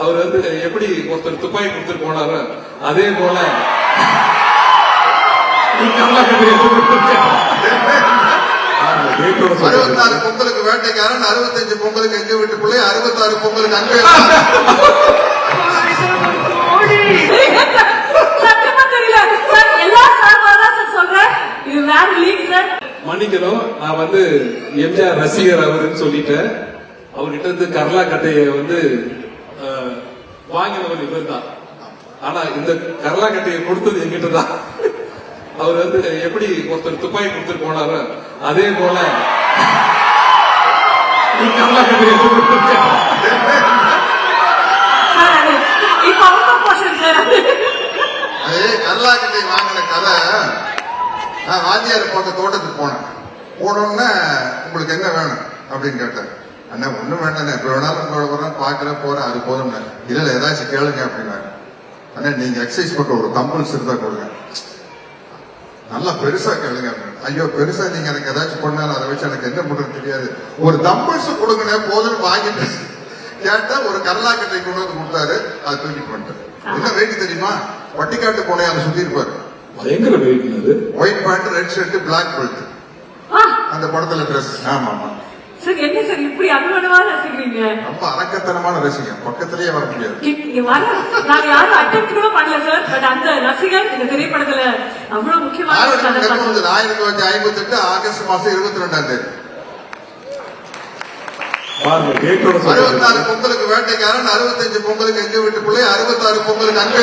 அவர் வந்து எப்படி ஒருத்தர் துப்பாக்கி கொடுத்துட்டு போனாரோ அதே போல. அறுபத்தாறு பொங்கலுக்கு வேட்டைக்காரன் அறுபத்தஞ்சு பொங்கலுக்கு எங்க வீட்டு பிள்ளை அறுபத்தாறு பொங்கலுக்கு அங்கே மன்னிக்கணும் நான் வந்து எம்ஜிஆர் ரசிகர் அவருன்னு சொல்லிட்டேன். அவர்கிட்ட இருந்து கர்லா கட்டையை வந்து வாங்கினவர் இவர் தான் ஆனா இந்த கர்லா கட்டையை கொடுத்தது எங்கிட்ட தான் அவர் வந்து எப்படி ஒருத்தர் துப்பாக்கி கொடுத்துட்டு போனாரோ அதே போல கர்லா கட்டையை அது அதே கல்லாக்கட்டை வாங்கின கதை. நான் வாத்தியார் பார்க்க தோட்டத்துக்கு போனேன். போனோடனே உங்களுக்கு என்ன வேணும்? அப்படின்னு கேட்டேன் அண்ணா ஒண்ணும் வேண்டாண்ணே. எப்ப வேணாலும் உங்களோட வரேன் பாக்குறேன் போறேன் அது போதும்ண்ணே இல்ல. இல்ல ஏதாச்சும் கேளுங்க அப்படின்னாரு. அண்ணா நீங்க எக்ஸசைஸ் பண்ற ஒரு தம்பிள்ஸ் இருந்தா கொடுங்க. நல்லா பெருசா கேளுங்க அப்படின்னு. ஐயோ பெருசா நீங்க எனக்கு ஏதாச்சும் பண்ணாலும் அதை வச்சு எனக்கு என்ன பண்றது தெரியாது. ஒரு தம்பிள்ஸ் கொடுங்கண்ணே போதும்னு வாங்கிட்டு கேட்டா ஒரு கரலாக்கட்டை கொண்டு வந்து கொடுத்தாரு அதை தூக்கிட்டு வந்துட்டேன் என்ன வெயிட் தெரியுமா? வட்டிக்காட்டு போனே அதை சுத்தி இருப்பாரு. பயங்கர weight white pant red shirt black belt அந்த படத்துல ட்ரெஸ் ஆமா ஆமா சார் என்ன சார் இப்படி அனுமனமா ரசிக்கிறீங்க? ரொம்ப அரக்கத்தனமான ரசிகன். பக்கத்திலேயே வர முடியாது. வர நாங்க யாரும் அட்டம் கூட பண்ணல சார் பட் அந்த ரசிகர் இந்த திரைப்படத்துல அவ்வளவு முக்கியமான ஆயிரத்தி தொள்ளாயிரத்தி ஐம்பத்தி எட்டு ஆகஸ்ட் மாசம் இருபத்தி ரெண்டாம் தேதி. அறுபத்தாறு பொங்கலுக்கு வேட்டைக்காரன் அறுபத்தஞ்சு பொங்கலுக்கு எங்க வீட்டு பிள்ளை அறுபத்தாறு பொங்கலுக்கு அங்கே